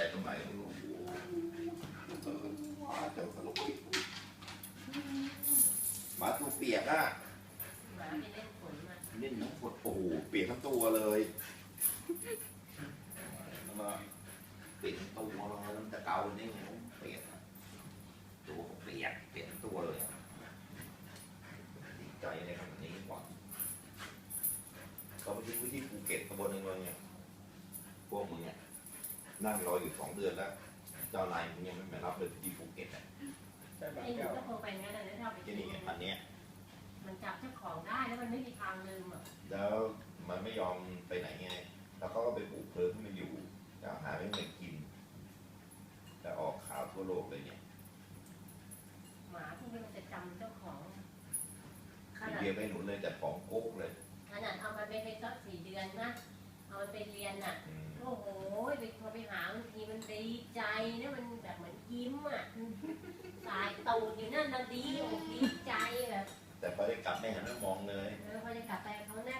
ใจตรงไหนไม่รู้เออว่าเจ้าขนมหมาตัวเปียกอะหมาไปเล่นฝนมาเล่นน้ำฝนโอ้โหเปียกทั้งตัวเลยแล้วก็เปียกทั้งตัวเลยแล้วมันจะเกาได้ไงเปียกตัวเปียกเปียกทั้งตัวเลยดีใจในขนาดนี้กว่าเขาไปทิ้งไว้ที่ภูเก็ตตำบลในเมืองเนี่ยพวกมึงเนี่ย นั่งรออยู่สองเดือนแล้ว เจ้านายมึงยังไม่มารับเลยที่ภูเก็ตอะใช่บางไอ้หนูแก้วก็คงไปงั้นนะถ้าไปที่นี่ไงอันเนี้ยมันจับเจ้าของได้แล้วมันไม่มีทางลืมอะแล้วมันไม่ยอมไปไหนไง แล้วเขาก็ไปปลูกเพลิงให้มันอยู่จะหาไม่ให้มันกิน แต่ออกข่าวทั่วโลกเลยเนี่ยหมาพวกนี้มันจะจำเจ้าของขมีนาดเบียร์ไปหนุนเลยแต่ของโก๊กเลยขนาดเอามันไปเป็นสักสี่เดือนนะเอามันไปเรียนน่ะอืมโอ้โหไปพอไปหาบางทีมันดีใจนะมันแบบเหมือน ยิ้มอะสายตูดอยู่นั่นนะดีอกดีใจแบบแต่พอได้กลับไม่หันมามองเลยเออพอจะกลับไปเขาแนบเลย